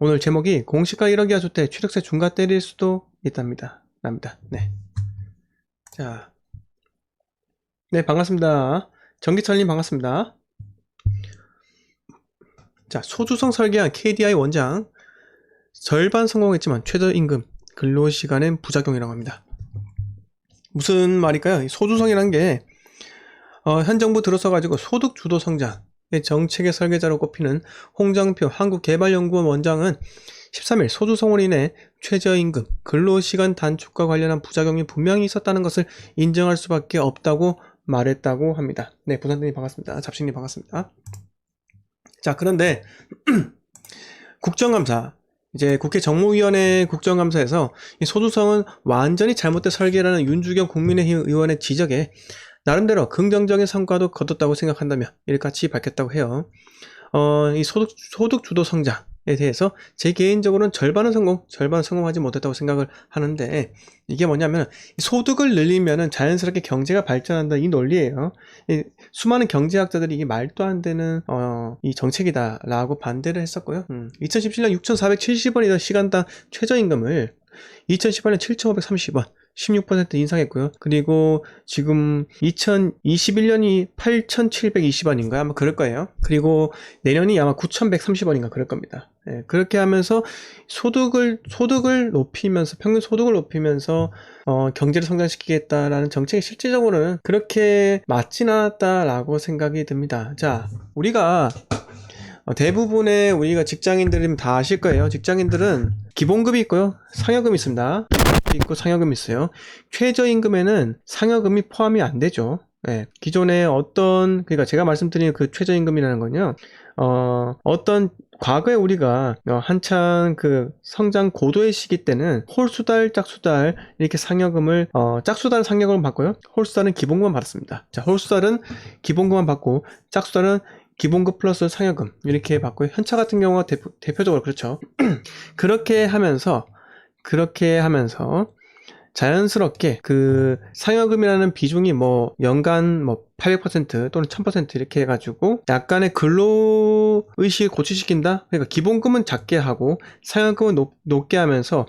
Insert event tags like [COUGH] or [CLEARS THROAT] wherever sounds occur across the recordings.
오늘 제목이 공시가 1억 이하 주택 취득세 중과 때릴 수도 있답니다. 납니다. 네. 자. 네, 반갑습니다. 전기철님 반갑습니다. 자, 소주성 설계한 KDI 원장. 절반 성공했지만 최저임금, 근로시간엔 부작용이라고 합니다. 무슨 말일까요? 이 소주성이란 게, 어, 현 정부 들어서 가지고 소득 주도 성장, 의 정책의 설계자로 꼽히는 홍정표 한국개발연구원 원장은 13일 소주성으로 인해 최저임금, 근로시간 단축과 관련한 부작용이 분명히 있었다는 것을 인정할 수밖에 없다고 말했다고 합니다. 네, 부산님 반갑습니다. 잡신님 반갑습니다. 자, 그런데 [CLEARS THROAT] 국정감사, 이제 국회 정무위원회 국정감사에서 이 소주성은 완전히 잘못된 설계라는 윤주경 국민의힘 의원의 지적에 나름대로 긍정적인 성과도 거뒀다고 생각한다며 이같이 밝혔다고 해요. 어, 이 소득, 소득 주도 성장 에 대해서 제 개인적으로는 절반은 성공, 절반은 성공하지 못했다고 생각을 하는데 이게 뭐냐면 소득을 늘리면은 자연스럽게 경제가 발전한다 이 논리예요. 이 수많은 경제학자들이 이게 말도 안 되는 어, 이 정책이다라고 반대를 했었고요. 음, 2017년 6,470원이던 시간당 최저임금을 2018년 7,530원, 16% 인상했고요. 그리고 지금 2021년이 8,720원인가 아마 그럴 거예요. 그리고 내년이 아마 9,130원인가 그럴 겁니다. 예, 그렇게 하면서 소득을 소득을 높이면서 평균 소득을 높이면서 어, 경제를 성장시키겠다라는 정책이 실질적으로는 그렇게 맞진 않았다라고 생각이 듭니다. 자, 우리가 어, 대부분의 우리가 직장인들이면 다 아실 거예요. 직장인들은 기본급이 있고요. 상여금이 있습니다. 있고 상여금이 있어요. 최저임금에는 상여금이 포함이 안 되죠. 예, 기존에 어떤 그러니까 제가 말씀드린 그 최저임금이라는 건요. 어, 어떤 과거에 우리가 어, 한창 그 성장 고도의 시기 때는 홀수달, 짝수달 이렇게 상여금을 어, 짝수달은 상여금을 받고요. 홀수달은 기본금만 받았습니다. 자, 홀수달은 기본금만 받고 짝수달은 기본급 플러스 상여금 이렇게 받고 현차 같은 경우가 대표, 대표적으로 그렇죠. [CLEARS THROAT] 그렇게 하면서 그렇게 하면서 자연스럽게 그 상여금이라는 비중이 뭐 연간 뭐 800% 또는 1000% 이렇게 해가지고 약간의 근로 의식을 고취시킨다. 그러니까 기본금은 작게 하고 상여금은 높, 높게 하면서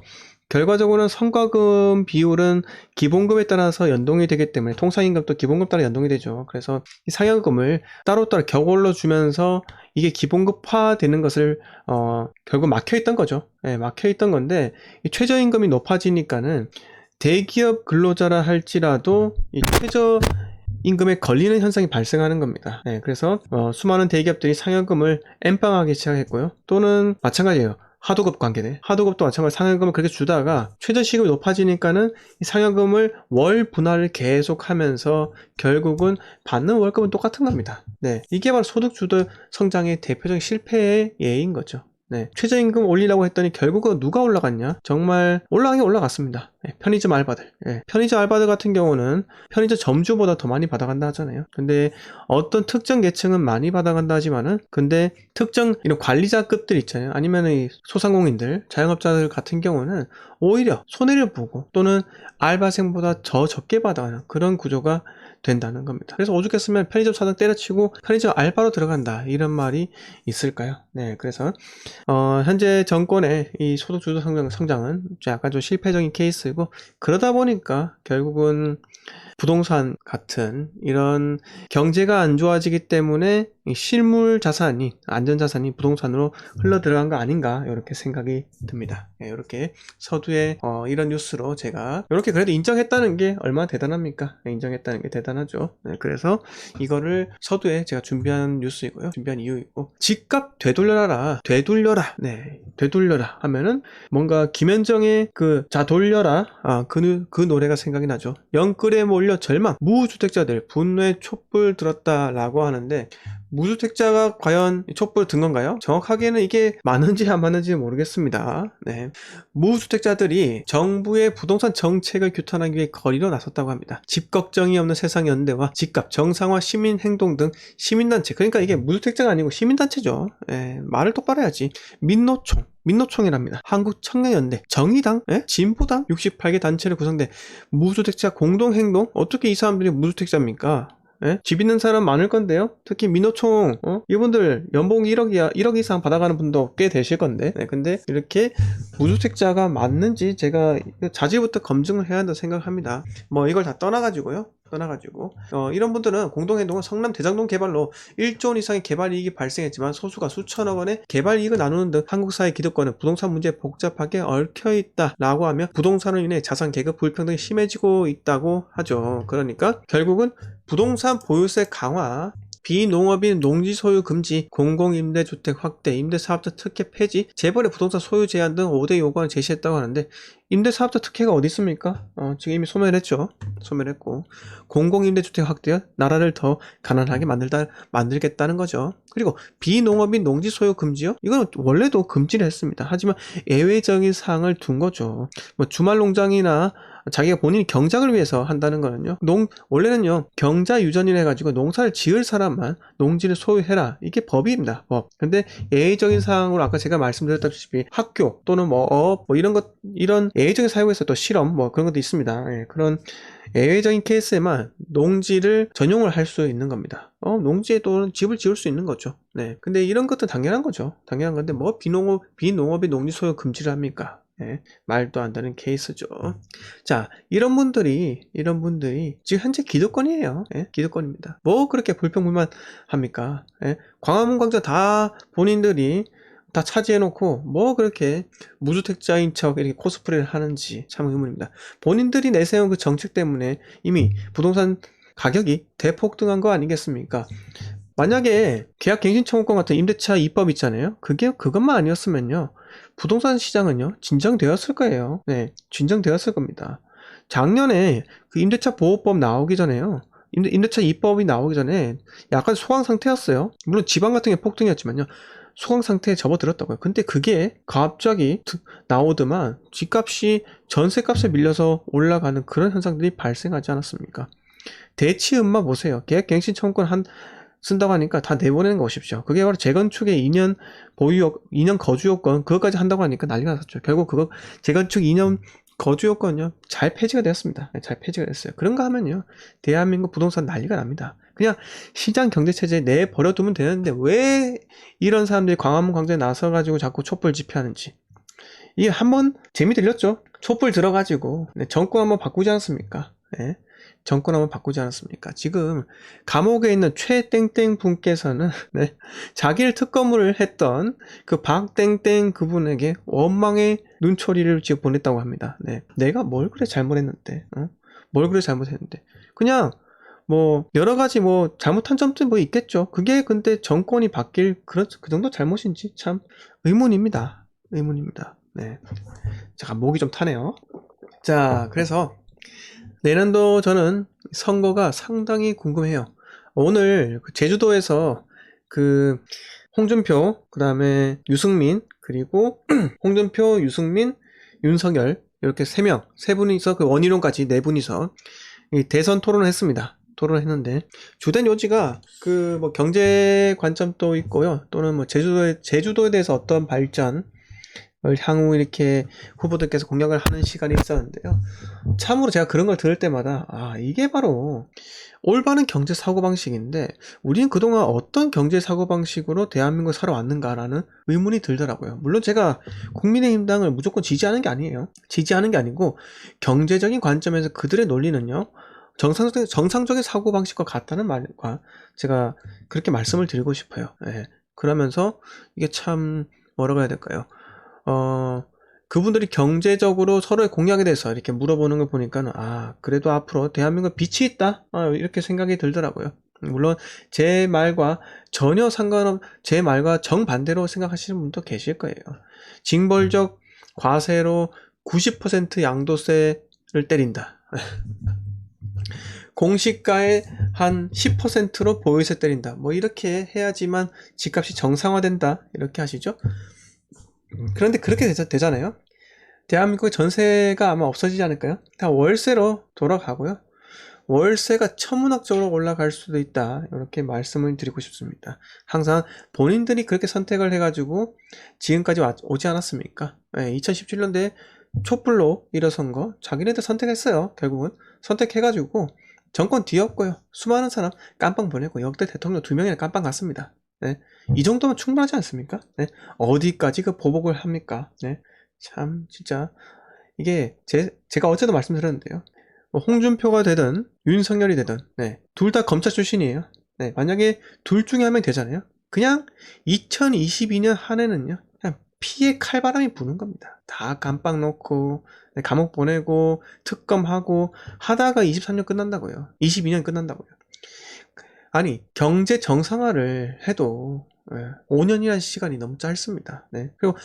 결과적으로는 성과금 비율은 기본금에 따라서 연동이 되기 때문에 통상임금도 기본금 따라 연동이 되죠. 그래서 이 상여금을 따로따로 격월로 주면서 이게 기본급화 되는 것을 어 결국 막혀 있던 거죠. 예, 막혀 있던 건데 이 최저임금이 높아지니까는 대기업 근로자라 할지라도 이 최저 임금에 걸리는 현상이 발생하는 겁니다. 예, 그래서 어, 수많은 대기업들이 상여금을 엠빵하기 시작했고요. 또는 마찬가지예요. 하도급 관계네. 하도급도 마찬가지로 상여금을 그렇게 주다가 최저시급이 높아지니까는 이 상여금을 월 분할을 계속 하면서 결국은 받는 월급은 똑같은 겁니다. 네. 이게 바로 소득주도 성장의 대표적인 실패의 예인 거죠. 네. 최저임금 올리라고 했더니 결국은 누가 올라갔냐? 정말 올라가긴 올라갔습니다. 네. 편의점 알바들. 네. 편의점 알바들 같은 경우는 편의점 점주보다 더 많이 받아간다 하잖아요. 근데 어떤 특정 계층은 많이 받아간다 하지만은 근데 특정 이런 관리자급들 있잖아요. 아니면 이 소상공인들, 자영업자들 같은 경우는 오히려 손해를 보고 또는 알바생보다 더 적게 받아가는 그런 구조가 된다는 겁니다. 그래서 오죽했으면 편의점 사장 때려치고 편의점 알바로 들어간다 이런 말이 있을까요? 네, 그래서 어, 현재 정권의 이 소득 주도 성장, 성장은 약간 좀 실패적인 케이스 고 그러다 보니까 결국은 부동산 같은 이런 경제가 안 좋아지기 때문에 실물 자산이 안전 자산이 부동산으로 흘러 들어간 거 아닌가 이렇게 생각이 듭니다. 네, 이렇게 서두에 어, 이런 뉴스로 제가 이렇게 그래도 인정했다는 게 얼마나 대단합니까? 네, 인정했다는 게 대단하죠. 네, 그래서 이거를 서두에 제가 준비한 뉴스이고요. 준비한 이유이고 집값 되돌려라, 되돌려라, 네, 되돌려라 하면은 뭔가 김현정의 그 자 돌려라 아, 그, 그 노래가 생각이 나죠. 영끌에 몰려 절망. 무주택자들 분노의 촛불 들었다라고 하는데 무주택자가 과연 촛불 든 건가요? 정확하게는 이게 맞는지 안 맞는지 모르겠습니다. 네. 무주택자들이 정부의 부동산 정책을 규탄하기 위해 거리로 나섰다고 합니다. 집 걱정이 없는 세상 연대와 집값 정상화 시민 행동 등 시민단체 그러니까 이게 무주택자가 아니고 시민단체죠. 네. 말을 똑바로 해야지. 민노총 민노총이랍니다. 한국청년연대, 정의당, 예? 진보당 68개 단체를 구성돼 무주택자 공동행동? 어떻게 이 사람들이 무주택자입니까? 예? 집 있는 사람 많을 건데요. 특히 민노총 어? 이분들 연봉 1억 이하, 1억 이상 받아가는 분도 꽤 되실 건데. 네, 근데 이렇게 무주택자가 맞는지 제가 자질부터 검증을 해야 한다 생각합니다. 뭐 이걸 다 떠나가지고요. 떠나가지고 어, 이런 분들은 공동행동은 성남 대장동 개발로 1조 원 이상의 개발 이익이 발생했지만 소수가 수천억 원의 개발 이익을 나누는 등 한국 사회 기득권은 부동산 문제에 복잡하게 얽혀 있다라고 하면 부동산으로 인해 자산 계급 불평등이 심해지고 있다고 하죠. 그러니까 결국은 부동산 보유세 강화 비농업인 농지 소유 금지, 공공임대주택 확대, 임대사업자 특혜 폐지, 재벌의 부동산 소유 제한 등 5대 요구안을 제시했다고 하는데 임대사업자 특혜가 어디 있습니까? 어, 지금 이미 소멸했죠. 소멸했고 공공임대주택 확대는 나라를 더 가난하게 만들다 만들겠다는 거죠. 그리고 비농업인 농지 소유 금지요? 이건 원래도 금지를 했습니다. 하지만 예외적인 사항을 둔 거죠. 뭐 주말 농장이나 자기가 본인이 경작을 위해서 한다는 거는요. 농 원래는요 경자 유전이라 해가지고 농사를 지을 사람만 농지를 소유해라 이게 법입니다. 법. 근데 예외적인 사항으로 아까 제가 말씀드렸다시피 학교 또는 뭐업 뭐 이런 것 이런 예외적인 사유에서 또 실험 뭐 그런 것도 있습니다. 예, 그런 예외적인 케이스에만 농지를 전용을 할 수 있는 겁니다. 어, 농지에 또는 집을 지을 수 있는 거죠. 네. 근데 이런 것도 당연한 거죠. 당연한 건데 뭐 비농업 비농업이 농지 소유 금지를 합니까? 예, 말도 안 되는 케이스죠. 자, 이런 분들이, 이런 분들이 지금 현재 기득권이에요. 예, 기득권입니다. 뭐 그렇게 불평불만 합니까? 예, 광화문 광장 다 본인들이 다 차지해놓고 뭐 그렇게 무주택자인 척 이렇게 코스프레를 하는지 참 의문입니다. 본인들이 내세운 그 정책 때문에 이미 부동산 가격이 대폭등한 거 아니겠습니까? 만약에 계약갱신청구권 같은 임대차 입법 있잖아요. 그게 그것만 아니었으면요. 부동산 시장은요, 진정되었을 거예요. 네, 진정되었을 겁니다. 작년에 그 임대차 보호법 나오기 전에요. 임대, 임대차 입법이 나오기 전에 약간 소강 상태였어요. 물론 지방 같은 게 폭등이었지만요. 소강 상태에 접어들었다고요. 근데 그게 갑자기 나오더만 집값이 전세값에 밀려서 올라가는 그런 현상들이 발생하지 않았습니까? 대치음마 보세요. 계획갱신 청구권 한 쓴다고 하니까 다 내보내는 거 오십시오. 그게 바로 재건축의 2년 보유 2년 거주 요건 그것까지 한다고 하니까 난리가 났었죠. 결국 그거 재건축 2년 거주 요건요 잘 폐지가 되었습니다. 네, 잘 폐지가 됐어요. 그런가 하면요 대한민국 부동산 난리가 납니다. 그냥 시장 경제 체제에 내 버려두면 되는데 왜 이런 사람들이 광화문 광장에 나서 가지고 자꾸 촛불 집회하는지 이게 한번 재미 들렸죠. 촛불 들어가지고 네, 정권 한번 바꾸지 않았습니까? 네. 정권 한번 바꾸지 않았습니까? 지금 감옥에 있는 최땡땡 분께서는 [LAUGHS] 네, 자기를 특검을 했던 그 박땡땡 그분에게 원망의 눈초리를 지금 보냈다고 합니다. 네, 내가 뭘 그래 잘못했는데, 어? 뭘 그래 잘못했는데, 그냥 뭐 여러 가지 뭐 잘못한 점도 뭐 있겠죠. 그게 근데 정권이 바뀔 그런 그 정도 잘못인지 참 의문입니다. 의문입니다. 네, 잠깐 목이 좀 타네요. 자, 그래서 내년도 저는 선거가 상당히 궁금해요. 오늘 그 제주도에서 그 홍준표, 그 다음에 유승민, 그리고 [CLEARS THROAT] 홍준표, 유승민, 윤석열 이렇게 세 명, 세 분이서 그 원희룡까지 네 분이서 이 대선 토론을 했습니다. 토론을 했는데 주된 요지가 그 뭐 경제 관점도 있고요. 또는 뭐 제주도에 제주도에 대해서 어떤 발전 향후 이렇게 후보들께서 공약을 하는 시간이 있었는데요. 참으로 제가 그런 걸 들을 때마다 아 이게 바로 올바른 경제 사고 방식인데 우리는 그동안 어떤 경제 사고 방식으로 대한민국을 살아왔는가라는 의문이 들더라고요. 물론 제가 국민의힘당을 무조건 지지하는 게 아니에요. 지지하는 게 아니고 경제적인 관점에서 그들의 논리는요. 정상적인, 정상적인 사고 방식과 같다는 말과 제가 그렇게 말씀을 드리고 싶어요. 예. 그러면서 이게 참 뭐라고 해야 될까요? 어, 그분들이 경제적으로 서로의 공약에 대해서 이렇게 물어보는 걸 보니까는, 아, 그래도 앞으로 대한민국 빛이 있다? 아, 이렇게 생각이 들더라고요. 물론, 제 말과 전혀 상관없, 제 말과 정반대로 생각하시는 분도 계실 거예요. 징벌적 과세로 90% 양도세를 때린다. [LAUGHS] 공시가의 한 10%로 보유세 때린다. 뭐 이렇게 해야지만 집값이 정상화된다. 이렇게 하시죠. 그런데 그렇게 되자, 되잖아요. 대한민국의 전세가 아마 없어지지 않을까요? 다 월세로 돌아가고요. 월세가 천문학적으로 올라갈 수도 있다. 이렇게 말씀을 드리고 싶습니다. 항상 본인들이 그렇게 선택을 해가지고 지금까지 와, 오지 않았습니까? 네, 2017년도에 촛불로 일어선 거 자기네들 선택했어요. 결국은 선택해가지고 정권 뒤엎고요. 수많은 사람 깜빵 보내고 역대 대통령 두 명이나 깜빵 갔습니다. 네. 이 정도면 충분하지 않습니까? 네. 어디까지 그 보복을 합니까? 네. 참 진짜 이게 제, 제가 어제도 말씀드렸는데요. 뭐 홍준표가 되든 윤석열이 되든 네. 둘 다 검찰 출신이에요. 네. 만약에 둘 중에 한 명 되잖아요. 그냥 2022년 한 해는요. 그냥 피해 칼바람이 부는 겁니다. 다 감방 놓고 네, 감옥 보내고 특검하고 하다가 23년 끝난다고요. 22년 끝난다고요. 아니 경제 정상화를 해도 5년이라는 시간이 너무 짧습니다. 네. 그리고